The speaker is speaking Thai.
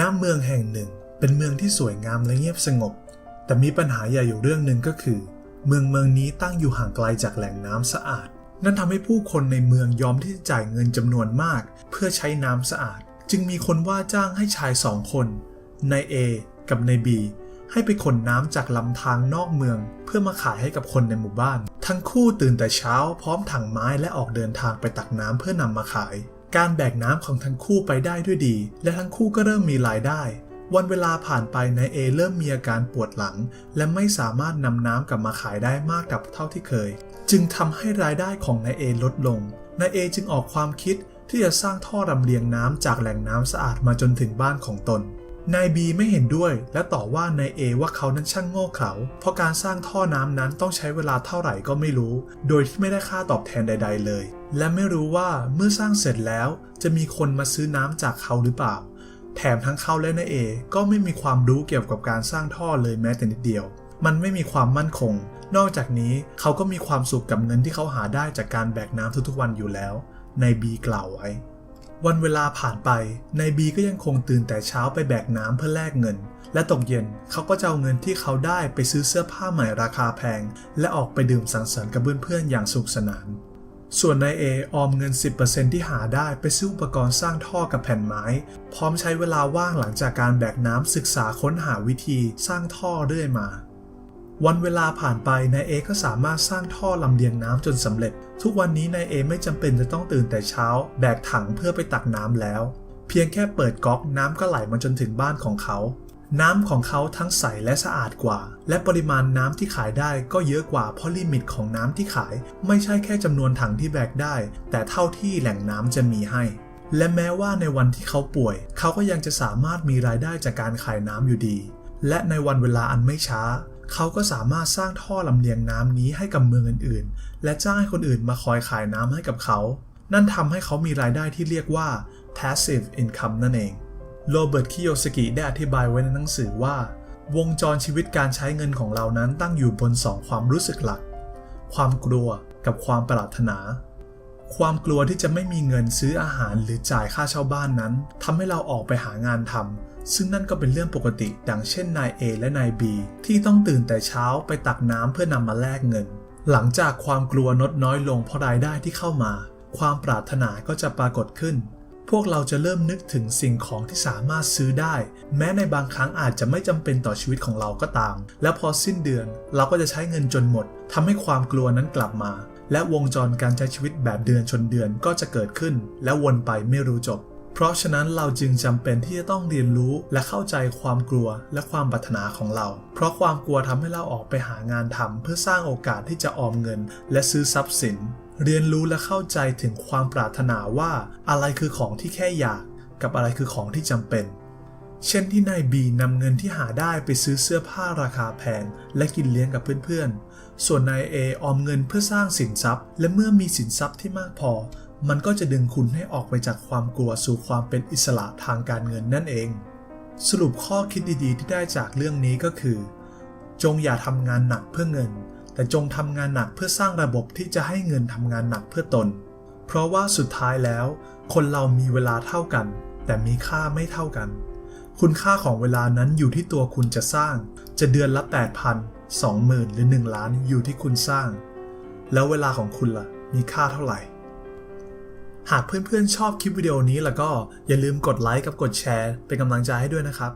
น้ำเมืองแห่งหนึ่ง เป็นเมืองที่สวยงามและเงียบสงบ แต่มีปัญหาใหญ่อยู่เรื่องหนึ่งก็คือ เมืองเมืองนี้ตั้งอยู่ห่างไกลจากแหล่งน้ำสะอาด นั่นทำให้ผู้คนในเมืองยอมที่จะจ่ายเงินจำนวนมาก เพื่อใช้น้ำสะอาด จึงมีคนว่าจ้างให้ชายสองคนนาย A กับนาย B ให้ไปขนน้ำจากลำธารนอกเมือง เพื่อมาขายให้กับคนในหมู่บ้าน ทั้งคู่ตื่นแต่เช้าพร้อมถังไม้และออกเดินทางไปตักน้ำเพื่อนำมาขาย การแบกน้ำของทั้งคู่ไปได้ด้วยดี และทั้งคู่ก็เริ่มมีรายได้ วันเวลาผ่านไปนายเอเริ่มมีอาการปวดหลัง และไม่สามารถนำน้ำกลับมาขายได้มากกับเท่าที่เคย จึงทำให้รายได้ของนายเอลดลงนายเอจึงออกความคิดที่จะสร้างท่อลำเลียงน้ำจากแหล่งน้ำสะอาดมาจนถึงบ้านของตน นายบีไม่เห็นด้วย และต่อว่านายเอว่าเขานั้นช่างโง่เขลาเพราะการสร้างท่อน้ำนั้นต้องใช้เวลาเท่าไหร่ก็ไม่รู้ โดยที่ไม่ได้ค่าตอบแทนใด ๆ เลย และไม่รู้ว่าเมื่อสร้างเสร็จแล้ว จะมีคนมาซื้อน้ำจากเขาหรือเปล่า แถมทั้งเขาและนายเอก็ไม่มีความรู้เกี่ยวกับการสร้างท่อเลยแม้แต่นิดเดียว มันไม่มีความมั่นคง นอกจากนี้เขาก็มีความสุขกับเงินที่เขาหาได้จากการแบกน้ำทุกๆวันอยู่แล้วนายบีกล่าวไว้ วันเวลาผ่านไปนายบีก็ยังคงตื่นแต่เช้าไปแบกน้ำเพื่อแลกเงิน และตกเย็นเขาก็จะเอาเงินที่เขาได้ไปซื้อเสื้อผ้าใหม่ราคาแพง และออกไปดื่มสังสรรค์กับเพื่อนๆอย่างสนุกสนาน ส่วนนายเอออมเงิน 10%ที่หาได้ไปซื้ออุปกรณ์สร้างท่อกับแผ่นไม้ พร้อมใช้เวลาว่างหลังจากการแบกน้ำศึกษาค้นหาวิธีสร้างท่อเรื่อยมา วันเวลาผ่านไปนายเอก็สามารถสร้างท่อลำเลียงน้ำจนสำเร็จ ทุกวันนี้นายเอไม่จำเป็นจะต้องตื่นแต่เช้า แบกถังเพื่อไปตักน้ำแล้ว เพียงแค่เปิดก๊อกน้ำก็ไหลมาจนถึงบ้านของเขา น้ำของเขาทั้งใสและสะอาดกว่า และปริมาณน้ำที่ขายได้ก็เยอะกว่าเพราะลิมิตของน้ำที่ขาย ไม่ใช่แค่จำนวนถังที่แบกได้ แต่เท่าที่แหล่งน้ำจะมีให้ และแม้ว่าในวันที่เขาป่วย เขาก็ยังจะสามารถมีรายได้จากการขายน้ำอยู่ดี และในวันเวลาอันไม่ช้า เขาก็สามารถสร้างท่อลำเลียงน้ำนี้ให้กับเมืองอื่นๆ และจ้างให้คนอื่นมาคอยขายน้ำให้กับเขา นั่นทำให้เขามีรายได้ที่เรียกว่า passive income นั่นเอง โรเบิร์ต คิโยสกิได้อธิบายไว้ในหนังสือว่า วงจรชีวิตการใช้เงินของเรานั้นตั้งอยู่บนสองความรู้สึกหลัก ความกลัวกับความปรารถนา ความกลัวที่จะไม่มีเงินซื้ออาหารหรือจ่ายค่าเช่าบ้านนั้นทำให้เราออกไปหางานทำซึ่งนั่นก็เป็นเรื่องปกติ ดังเช่นนาย A และนาย B ที่ต้องตื่นแต่เช้าไปตักน้ำเพื่อนำมาแลกเงิน หลังจากความกลัวลดน้อยลงเพราะรายได้ที่เข้ามา ความปรารถนาก็จะปรากฏขึ้น พวกเราจะเริ่มนึกถึงสิ่งของที่สามารถซื้อได้ แม้ในบางครั้งอาจจะไม่จำเป็นต่อชีวิตของเราก็ตาม และพอสิ้นเดือนเราก็จะใช้เงินจนหมดทำให้ความกลัวนั้นกลับมา และวงจรการใช้ชีวิตแบบเดือนชนเดือนก็จะเกิดขึ้น และวนไปไม่รู้จบ เพราะฉะนั้นเราจึงจำเป็นที่จะต้องเรียนรู้และเข้าใจความกลัวและความปรารถนาของเรา เพราะความกลัวทำให้เราออกไปหางานทำเพื่อสร้างโอกาสที่จะออมเงิน และซื้อทรัพย์สิน เรียนรู้และเข้าใจถึงความปรารถนาว่า อะไรคือของที่แค่อยาก กับอะไรคือของที่จำเป็น เช่นที่นายบีนำเงินที่หาได้ไปซื้อเสื้อผ้าราคาแพงและกินเลี้ยงกับเพื่อนๆ ส่วนนายเอออมเงินเพื่อสร้างสินทรัพย์ และเมื่อมีสินทรัพย์ที่มากพอ มันก็จะดึงคุณให้ออกไปจากความกลัวสู่ความเป็นอิสระทางการเงินนั่นเอง สรุปข้อคิดดีๆ ที่ได้จากเรื่องนี้ก็คือ จงอย่าทำงานหนักเพื่อเงิน แต่จงทำงานหนักเพื่อสร้างระบบที่จะให้เงินทำงานหนักเพื่อตน เพราะว่าสุดท้ายแล้ว คนเรามีเวลาเท่ากัน แต่มีค่าไม่เท่ากัน คุณค่าของเวลานั้นอยู่ที่ตัวคุณจะสร้าง จะเดือนละ 8,000 20,000 หรือ 1 ล้านอยู่ที่คุณสร้าง แล้วเวลาของคุณล่ะ มีค่าเท่าไหร่ หากเพื่อนๆชอบคลิปวิดีโอนี้แล้วก็อย่าลืมกดไลค์กับกดแชร์เป็นกำลังใจให้ด้วยนะครับ